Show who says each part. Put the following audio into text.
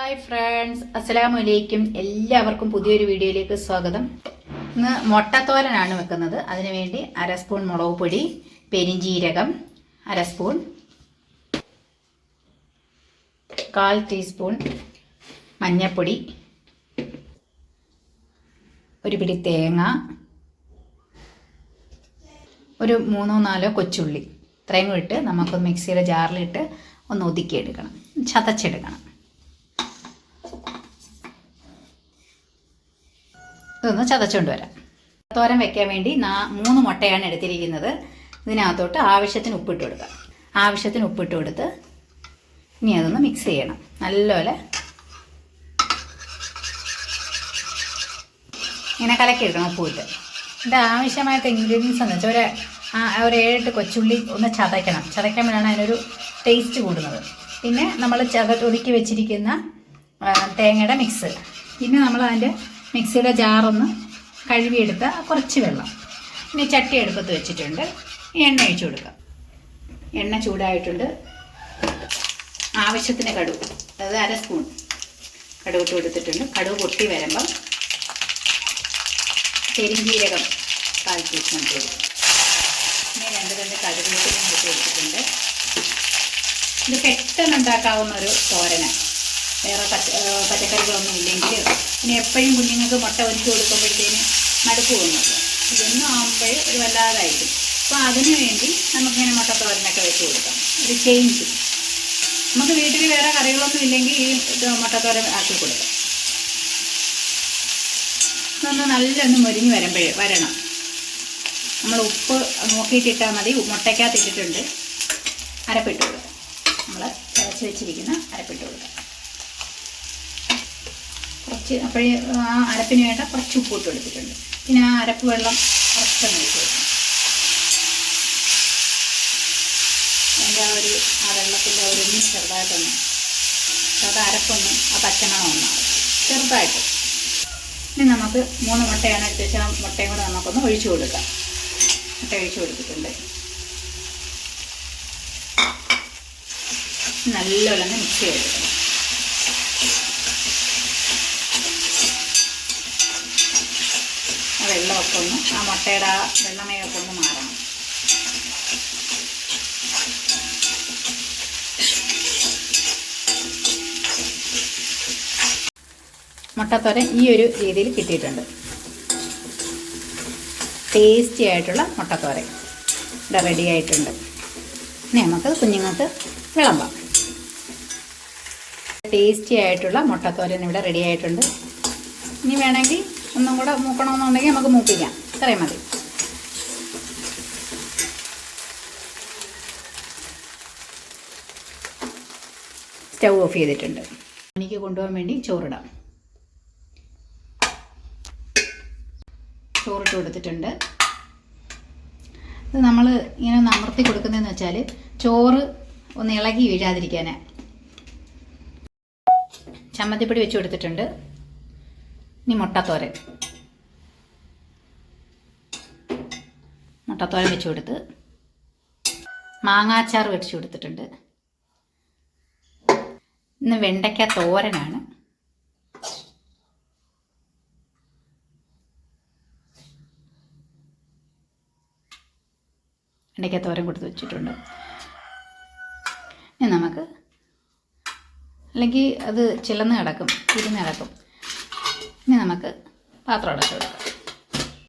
Speaker 1: Hi friends അസ്സലാമു അലൈക്കും എല്ലാവർക്കും പുതിയൊരു വീഡിയോയിലേക്ക് സ്വാഗതം. ഇന്ന് മുട്ടത്തോരനാണ് വെക്കുന്നത്. അതിനുവേണ്ടി അര സ്പൂൺ മുളക് പൊടി പെരിഞ്ജീരകം അര സ്പൂൺ കാൽ ടീസ്പൂൺ മഞ്ഞൾപ്പൊടി ഒരു പിടി തേങ്ങ ഒരു മൂന്നോ നാലോ കൊച്ചുള്ളി. ഇത്രയും ഇട്ട് നമുക്ക് മിക്സിയുടെ ജാറിലിട്ട് ഒന്ന് ഒതുക്കിയെടുക്കണം. ചതച്ചെടുക്കണം. ഇതൊന്ന് ചതച്ചുകൊണ്ട് വരാം. തോരൻ വെക്കാൻ വേണ്ടി നാ മൂന്ന് മുട്ടയാണ് എടുത്തിരിക്കുന്നത്. ഇതിനകത്തോട്ട് ആവശ്യത്തിന് ഉപ്പിട്ട് കൊടുക്കുക ആവശ്യത്തിന് ഉപ്പിട്ട് കൊടുത്ത് ഇനി അതൊന്ന് മിക്സ് ചെയ്യണം. നല്ലപോലെ ഇങ്ങനെ കലക്കിയെടുക്കണം ഉപ്പിട്ട് ഇതിന്റെ ആവശ്യമായ ഇൻഗ്രീഡിയൻസ് എന്ന് വെച്ചാൽ ഒരു ഒരു ഏഴെട്ട് കൊച്ചുള്ളി ഒന്ന് ചതയ്ക്കണം. ചതയ്ക്കുമ്പോഴാണ് അതിനൊരു ടേസ്റ്റ് കൂടുന്നത്. പിന്നെ നമ്മൾ ചത ഒതുക്കി വെച്ചിരിക്കുന്ന തേങ്ങയുടെ മിക്സ് പിന്നെ നമ്മൾ അതിന്റെ മിക്സിയുടെ ജാറൊന്ന് കഴുകിയെടുത്ത കുറച്ച് വെള്ളം. ഇനി ചട്ടി എടുപ്പത്ത് വെച്ചിട്ടുണ്ട്. എണ്ണ ഒഴിച്ചു കൊടുക്കാം. എണ്ണ ചൂടായിട്ടുണ്ട്. ആവശ്യത്തിന് കടുക് അതായത് അര സ്പൂൺ കടുക് ഇട്ട് കൊടുത്തിട്ടുണ്ട്. കടുക് പൊട്ടി വരുമ്പം പെരിഞ്ചീരകം കാൽ ടീസ്പൂൺ ഇട്ട് കൊടുക്കും. രണ്ട് രണ്ട് കടുകുകളും ഇട്ട് കൊടുത്തിട്ടുണ്ട്. ഇത് പെട്ടെന്ന് ഉണ്ടാക്കാവുന്ന ഒരു തോരന് വേറെ പച്ച പച്ചക്കറികളൊന്നും ഇല്ലെങ്കിൽ പിന്നെ എപ്പോഴും കുഞ്ഞുങ്ങൾക്ക് മുട്ട ഒരുക്കി കൊടുക്കുമ്പോഴത്തേന് മടുപ്പ് തോന്നുമല്ലോ ഇതൊന്നും ആകുമ്പോൾ ഒരു വല്ലാതായിരിക്കും. അപ്പോൾ അതിനു വേണ്ടി നമുക്കിങ്ങനെ മുട്ട തോരനൊക്കെ വെച്ച് കൊടുക്കാം. ഒരു ചേഞ്ച് നമുക്ക് വീട്ടിൽ വേറെ കറികളൊന്നും ഇല്ലെങ്കിൽ ഈ മുട്ടത്തോരൻ ആക്കി കൊടുക്കാം. ഇതൊന്ന് നല്ലൊന്ന് മുരിഞ്ഞ് വരുമ്പോഴേ വരണം. നമ്മൾ ഉപ്പ് നോക്കിയിട്ടിട്ടാൽ മതി. മുട്ടയ്ക്കകത്ത് ഇട്ടിട്ടുണ്ട് അരപ്പിട്ട് കൊടുക്കുക നമ്മൾ തിളച്ച് വെച്ചിരിക്കുന്ന അരപ്പിട്ട് കൊടുക്കുക കുറച്ച് അപ്പോഴേ ആ അരപ്പിന് വേണ്ട കുറച്ച് ഉപ്പ് ഇട്ട് കൊടുത്തിട്ടുണ്ട്. പിന്നെ ആ അരപ്പ് വെള്ളം കുറച്ച് ഒഴിച്ച് കൊടുക്കും അതിന്റെ ആ ഒരു ആ വെള്ളത്തിന്റെ ഒരു ഒന്ന് ചെറുതായിട്ടൊന്ന് അത് അരപ്പൊന്ന് ആ പച്ചമണം ഒന്നാകും ചെറുതായിട്ട്. ഇനി നമുക്ക് മൂന്ന് മുട്ടയാണ് എടുത്ത് വെച്ചാൽ ആ മുട്ടയും കൂടെ നമുക്കൊന്ന് ഒഴിച്ചു കൊടുക്കാം. മുട്ട ഒഴിച്ചു കൊടുത്തിട്ടുണ്ട്. നല്ലോണം മിക്സ് ചെയ്തെടുക്കണം. വെള്ളമൊക്കെ ഒന്ന് ആ മുട്ടയുടെ ആ വെള്ളമയൊക്കെ ഒന്ന് മാറണം. മുട്ടത്തോരൻ ഈ ഒരു രീതിയിൽ കിട്ടിയിട്ടുണ്ട്. ടേസ്റ്റി ആയിട്ടുള്ള മുട്ടത്തോരൻ ഇവിടെ റെഡി ആയിട്ടുണ്ട്. ഇനി നമുക്ക് കുഞ്ഞുങ്ങൾക്ക് വിളമ്പാം. ടേസ്റ്റി ആയിട്ടുള്ള മുട്ടത്തോരൻ ഇവിടെ റെഡി ആയിട്ടുണ്ട്. ഇനി വേണമെങ്കിൽ ഒന്നും കൂടെ മൂക്കണമെന്നുണ്ടെങ്കിൽ നമുക്ക് മൂപ്പിക്കാം. ഇത്രയും മതി. സ്റ്റൗ ഓഫ് ചെയ്തിട്ടുണ്ട്. എനിക്ക് കൊണ്ടുപോകാൻ വേണ്ടി ചോറിടാം. ചോറിട്ട് കൊടുത്തിട്ടുണ്ട്. ഇത് നമ്മൾ ഇങ്ങനെ ഒന്ന് അമർത്തി കൊടുക്കുന്നതെന്ന് വെച്ചാൽ ചോറ് ഒന്ന് ഇളകി വീഴാതിരിക്കാനാണ് ചമ്മന്തിപ്പൊടി വെച്ച് കൊടുത്തിട്ടുണ്ട്. ഇനി മുട്ടത്തോരൻ മുട്ടത്തോരൻ വെച്ച് കൊടുത്ത് മാങ്ങാച്ചാർ വെച്ച് കൊടുത്തിട്ടുണ്ട്. ഇന്ന് വെണ്ടയ്ക്ക തോരനാണ്. വെണ്ടയ്ക്ക തോരൻ കൊടുത്ത് വെച്ചിട്ടുണ്ട്. ഇനി നമുക്ക് അല്ലെങ്കിൽ അത് ചിലന്ന് കിടക്കും തിരിഞ്ഞ് കിടക്കും. ഇനി നമുക്ക് പാത്രം അടച്ചു കൊടുക്കാം.